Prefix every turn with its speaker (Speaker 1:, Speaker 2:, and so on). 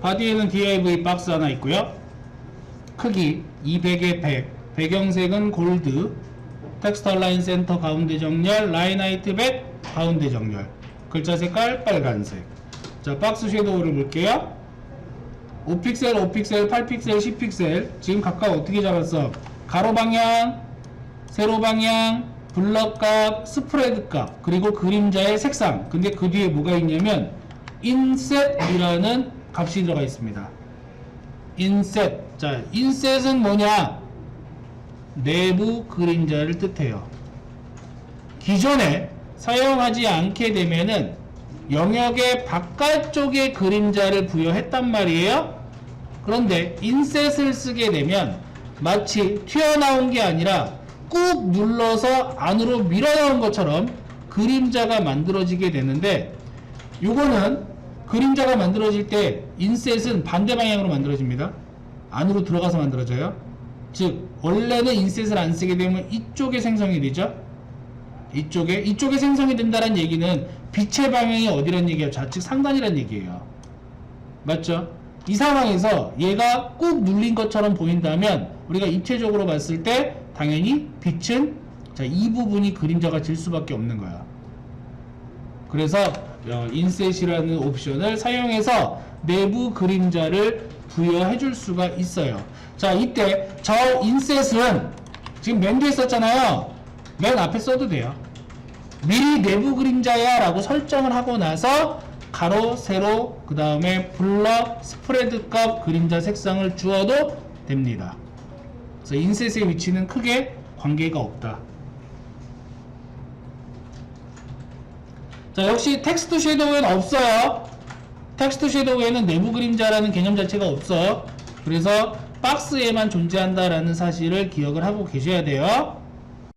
Speaker 1: 바디에는 div 박스 하나 있고요. 크기 200에 100, 배경색은 골드, 텍스트 라인 센터 가운데 정렬, 라인 하이트 백 가운데 정렬, 글자 색깔 빨간색. 자, 박스 섀도우를 볼게요. 5픽셀, 5픽셀, 8픽셀, 10픽셀. 지금 각각 어떻게 잡았어? 가로 방향, 세로 방향, 블럭 값, 스프레드 값, 그리고 그림자의 색상. 근데 그 뒤에 뭐가 있냐면 인셋이라는 값이 들어가 있습니다. 인셋. 자, 인셋은 뭐냐? 내부 그림자를 뜻해요. 기존에 사용하지 않게 되면은 영역의 바깥쪽에 그림자를 부여했단 말이에요. 그런데 인셋을 쓰게 되면 마치 튀어나온 게 아니라 꾹 눌러서 안으로 밀어넣은 것처럼 그림자가 만들어지게 되는데 요거는 그림자가 만들어질 때 인셋은 반대 방향으로 만들어집니다. 안으로 들어가서 만들어져요. 즉 원래는 인셋을 안 쓰게 되면 이쪽에 생성이 되죠. 이쪽에 이쪽에 생성이 된다는 얘기는 빛의 방향이 어디란 얘기예요? 좌측 상단이란 얘기예요. 맞죠? 이 상황에서 얘가 꾹 눌린 것처럼 보인다면 우리가 입체적으로 봤을 때 당연히 빛은 자, 이 부분이 그림자가 질 수밖에 없는 거야. 그래서 어, 인셋이라는 옵션을 사용해서 내부 그림자를 부여해 줄 수가 있어요. 자, 이때 저 인셋은 지금 맨 뒤에 썼잖아요. 맨 앞에 써도 돼요. 미리 내부 그림자야 라고 설정을 하고 나서 가로, 세로, 그 다음에 블럭, 스프레드 값, 그림자 색상을 주어도 됩니다. 그래서 인셋의 위치는 크게 관계가 없다. 자, 역시 텍스트 섀도우에는 없어요. 텍스트 섀도우에는 내부 그림자라는 개념 자체가 없어요. 그래서 박스에만 존재한다라는 사실을 기억을 하고 계셔야 돼요.